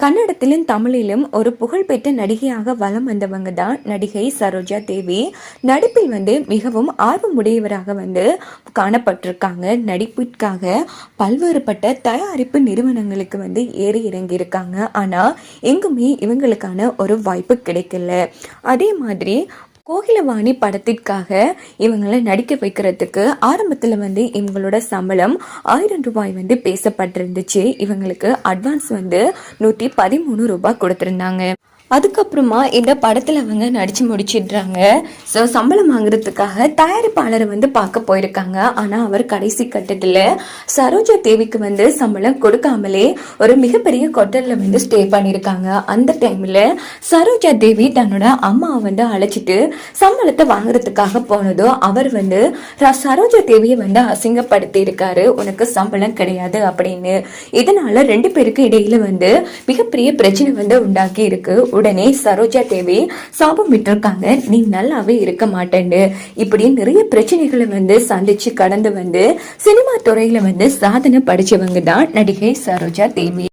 கன்னடத்திலும் தமிழிலும் ஒரு புகழ்பெற்ற நடிகையாக வலம் வந்தவங்க தான் நடிகை சரோஜா தேவி. நடிப்பில் வந்து மிகவும் ஆர்வமுடையவராக வந்து காணப்பட்டிருக்காங்க. நடிப்பிற்காக பல்வேறுபட்ட தயாரிப்பு நிறுவனங்களுக்கு வந்து ஏறி இறங்கி இருக்காங்க ஆனால் எங்குமே இவங்களுக்கான ஒரு வாய்ப்பு கிடைக்கல. அதே மாதிரி கோகிலவாணி படத்திற்காக இவங்களை நடிக்க வைக்கிறதுக்கு ஆரம்பத்தில் வந்து இவங்களோட சம்பளம் ஆயிரம் ரூபாய் வந்து பேசப்பட்டிருந்துச்சு. இவங்களுக்கு அட்வான்ஸ் வந்து நூற்றி பதிமூணு ரூபாய் கொடுத்துருந்தாங்க. அதுக்கப்புறமா இந்த படத்தில் அவங்க நடித்து முடிச்சிடுறாங்க. ஸோ சம்பளம் வாங்குறதுக்காக தயாரிப்பாளரை வந்து பார்க்க போயிருக்காங்க. ஆனால் அவர் கடைசி கட்டத்தில் சரோஜா தேவிக்கு வந்து சம்பளம் கொடுக்காமலே ஒரு மிகப்பெரிய கொட்டலில் வந்து ஸ்டே பண்ணியிருக்காங்க. அந்த டைமில் சரோஜா தேவி தன்னோட அம்மாவை வந்து அழைச்சிட்டு சம்பளத்தை வாங்குறதுக்காக போனதோ அவர் வந்து சரோஜா தேவியை வந்து அசிங்கப்படுத்தி இருக்காரு உனக்கு சம்பளம் கிடையாது அப்படின்னு. இதனால ரெண்டு பேருக்கு இடையில வந்து மிகப்பெரிய பிரச்சனை வந்து உண்டாக்கி இருக்கு உடனே சரோஜா தேவி சாபம் விட்டுருக்காங்க. நீ நல்லாவே இருக்க மாட்டேன்னு. இப்படி நிறைய பிரச்சனைகளை வந்து சந்திச்சு கடந்து வந்து சினிமா துறையில வந்து சாதனை படிச்சவங்க தான் நடிகை சரோஜா தேவி.